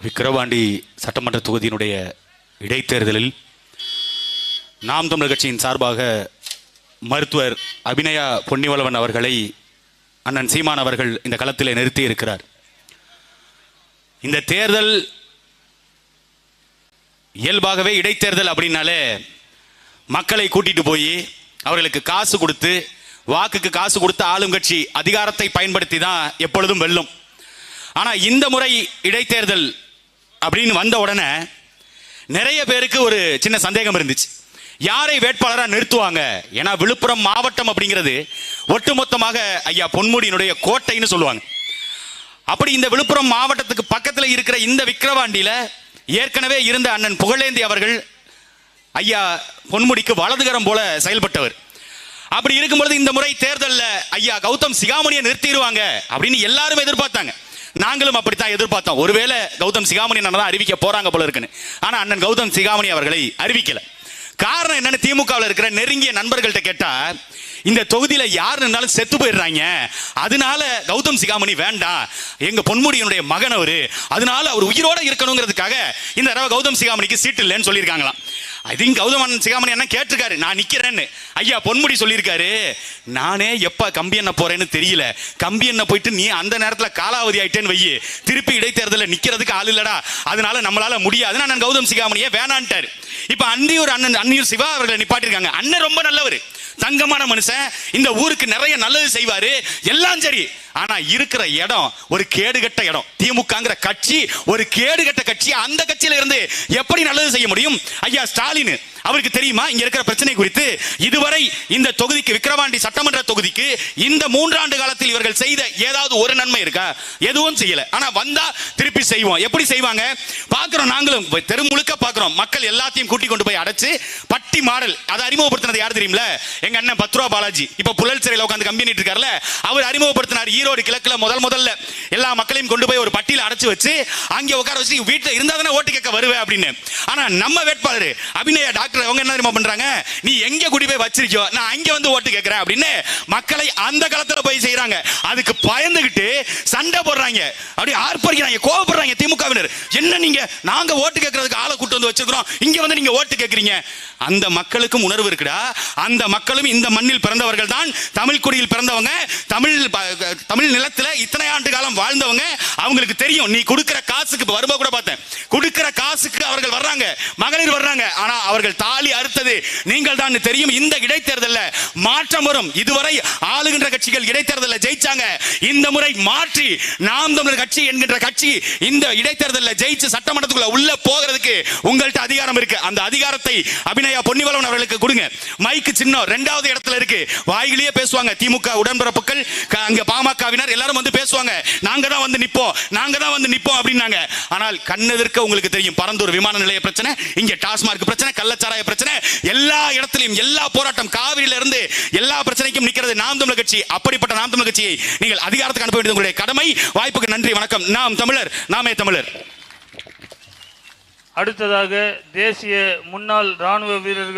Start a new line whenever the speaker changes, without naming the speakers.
விக்கிரவாண்டி சட்டமன்ற தொகுதியினுடைய இடைத்தேர்தலில் நாம் தமிழர் கட்சியின் சார்பாக மருத்துவர் அபிநயா பொன்னிவளவன் அவர்களை அண்ணன் சீமான் அவர்கள் இந்த களத்தில் நிறுத்தி இருக்கிறார் இந்த தேர்தல் இயல்பாகவே இடைத்தேர்தல் அப்படின்னாலே மக்களை கூட்டிட்டு போய் அவர்களுக்கு காசு கொடுத்து வாக்குக்கு காசு கொடுத்து ஆளும் கட்சி அதிகாரத்தை பயன்படுத்தி தான் எப்பொழுதும் வெல்லும். ஆனால் இந்த முறை இடைத்தேர்தல் அப்படின்னு வந்த உடனே நிறைய பேருக்கு ஒரு சின்ன சந்தேகம் இருந்துச்சு. யாரை வேட்பாளராக நிறுத்துவாங்க? ஏன்னா விழுப்புரம் மாவட்டம் அப்படிங்கிறது ஒட்டுமொத்தமாக ஐயா பொன்முடியினுடைய கோட்டைன்னு சொல்லுவாங்க. அப்படி இந்த விழுப்புரம் மாவட்டத்துக்கு பக்கத்தில் இருக்கிற இந்த விக்கிரவாண்டியில் ஏற்கனவே இருந்த அண்ணன் புகழேந்தி அவர்கள் ஐயா பொன்முடிக்கு வலதுகரம் போல செயல்பட்டவர். அப்படி இருக்கும்பொழுது இந்த முறை தேர்தலில் ஐயா கௌதம் சிகாமணியை நிறுத்திடுவாங்க அப்படின்னு எல்லாரும் எதிர்பார்த்தாங்க. நாங்களும் அப்படித்தான் எதிர்பார்த்தோம். ஒருவேளை கௌதம் சிகாமணி அண்ணன் தான் அறிவிக்க போறாங்க போல இருக்குன்னு. ஆனா அண்ணன் கௌதம் சிகாமணி அவர்களை அறிவிக்கல. காரணம் என்னன்னு திமுகவில் இருக்கிற நெருங்கிய நண்பர்கள்ட்ட கேட்டா இந்த தொகுதியில யார் நின்னாலும் செத்து போயிடுறாங்க. அதனால கௌதம் சிகாமணி வேண்டாம். எங்க பொன்முடியினுடைய மகன் அவரு. அதனால அவர் உயிரோட இருக்கணுங்கிறதுக்காக இந்த தடவை கௌதம் சிகாமணிக்கு சீட்டு இல்லைன்னு சொல்லியிருக்காங்களாம். ஐ திங்க் கௌதமன் சிகாமணி என்ன கேட்டிருக்காரு. நான் நிக்கிறேன்னு. ஐயா பொன்முடி சொல்லியிருக்காரு. நானே எப்ப கம்பி என்ன போறேன்னு தெரியல. கம்பி என்ன போயிட்டு நீ அந்த நேரத்துல காலாவதி ஆயிட்டேன்னு வையி. திருப்பி இடைத்தேர்தலில் நிக்கிறதுக்கு ஆள் இல்லடா. அதனால நம்மளால முடியாது. நான் கௌதம் சிகாமணியை வேணான்ட்டாரு. இப்ப அன்னியூர் அண்ணன் அன்னியூர் சிவா அவர்களை நிப்பாட்டிருக்காங்க அண்ணன் ரொம்ப நல்லவர். தங்கமான மனுஷன். இந்த ஊருக்கு நிறைய நல்லது செய்வாரு. எல்லாம் சரி. ஆனா இருக்கிற இடம் ஒரு கேடுகட்ட இடம். திமுகங்கிற கட்சி ஒரு கேடுகட்ட கட்சி. அந்த கட்சியில இருந்து எப்படி நல்லது செய்ய முடியும்? ஐயா ஸ்டாலின் அவருக்கு தெரியுமா? இங்க இருக்கிற பிரச்சனை குறித்து இதுவரை இந்த தொகுதிக்கு விக்கிரவாண்டி சட்டமன்ற தொகுதிக்கு இந்த மூன்றாண்டு காலத்தில் இவர்கள் செய்த ஏதாவது ஒரு நன்மை இருக்கா? எதுவும் செய்யல. ஆனா வந்தா திருப்பி செய்வோம். எப்படி செய்வாங்க? பாக்குறோம் நாங்களும். தெரு முழுக்க பாக்குறோம் மக்கள் எல்லாத்தையும் கூட்டி கொண்டு போய் அடைச்சு பட்டி மாடல் அதை அறிமுகப்படுத்தினது யார் தெரியுமில? எங்க அண்ணன் பத்ரூபா பாலாஜி. இப்ப புழல் சிறையில் உட்காந்து கம்பி இருக்காருல அவர் அறிமுகப்படுத்தினார் ஈரோடு கிழக்குல முதல் முதல்ல எல்லா மக்களையும் கொண்டு போய் ஒரு பட்டியல அடைச்சு வச்சு அங்கே உட்கார வச்சு வீட்டில் இருந்தா தானே ஓட்டு கேட்க வருவேன் அப்படின்னு. ஆனா நம்ம வேட்பாளர் அபிநய டாக்டர் அவங்க என்ன தெரியுமா பண்றாங்க? நீ எங்க குடி போய் வச்சிருக்கியோ நான் அங்க வந்து ஓட்டு கேட்கிறேன் அப்படின்னு மக்களை அந்த காலத்துல போய் செய்யறாங்க அதுக்கு பயந்துகிட்டு சண்டை போடுறாங்க. அப்படி ஆர்ப்பரிக்கிறாங்க கோவப்படுறாங்க திமுகவினர். என்ன நீங்க? நாங்க ஓட்டு கேட்கறதுக்கு ஆளை கூட்டு வந்து வச்சிருக்கிறோம். இங்க வந்து நீங்க ஓட்டு கேட்கறீங்க. அந்த மக்களுக்கும் உணர்வு இருக்குடா. அந்த மக்களும் இந்த மண்ணில் பிறந்தவர்கள் தான் தமிழ் குடியில் பிறந்தவங்க தமிழ் தமிழ் நிலத்துல இத்தனை ஆண்டு காலம் வாழ்ந்தவங்க அவங்களுக்கு தெரியும். நீ கொடுக்கிற காசுக்கு இப்ப வரும்போது கூட பார்த்தேன். கொடுக்கிற காசுக்கு அவர்கள் வர்றாங்க. மகளிர் வர்றாங்க. ஆனா அவர்கள் தாலி அறுத்தது நீங்கள் தான் தெரியும். இந்த இடைத்தேர்தல்ல மாற்றம் வரும். இதுவரை ஆளுகின்ற கட்சிகள் இடைத்தேர்தலில் ஜெயிச்சாங்க. இந்த முறை மாற்றி நாம் தமிழர் கட்சி என்கின்ற கட்சி இந்த இடைத்தேர்தலில் ஜெயிச்சு சட்டமன்றத்துக்குள்ள உள்ள போ உங்கள்ட்ட அதிகாரம் இருக்கு. அந்த அதிகாரத்தை அபிநயா பொன்னிவளவன் அவர்களுக்கு கொடுங்க. மைக்கு சின்னம் ரெண்டாவது இடத்துல இருக்கு. வாய்கிலேயே பேசுவாங்க. திமுக உடன்பிறப்புகள் க- அங்க பாமகவினர் எல்லாரும் வந்து பேசுவாங்க. நாங்க தான் வந்து நிப்போம். நாங்க தான் வந்து நிப்போம் அப்படின்னாங்க. ஆனால் கண்ணெதிர்க்க உங்களுக்கு தெரியும். பரந்தூர் விமான நிலைய பிரச்சனை இங்க டாஸ்மார்க் பிரச்சனை கள்ளச்சாராய பிரச்சனை. எல்லா இடத்துலையும் எல்லா போராட்டம் காவிரியில இருந்து எல்லா பிரச்சனைக்கும் நிக்கிறது நாம் தமிழர் கட்சி. அப்படிப்பட்ட நாம் தமிழர் கட்சியை நீங்கள் அதிகாரத்துக்கு அனுப்ப வேண்டியது உங்களுடைய கடமை. வாய்ப்புக்கு நன்றி வணக்கம். நாம் தமிழர் நாமே தமிழர்.
அடுத்ததாக தேசிய முன்னாள் இராணுவ வீரர்கள்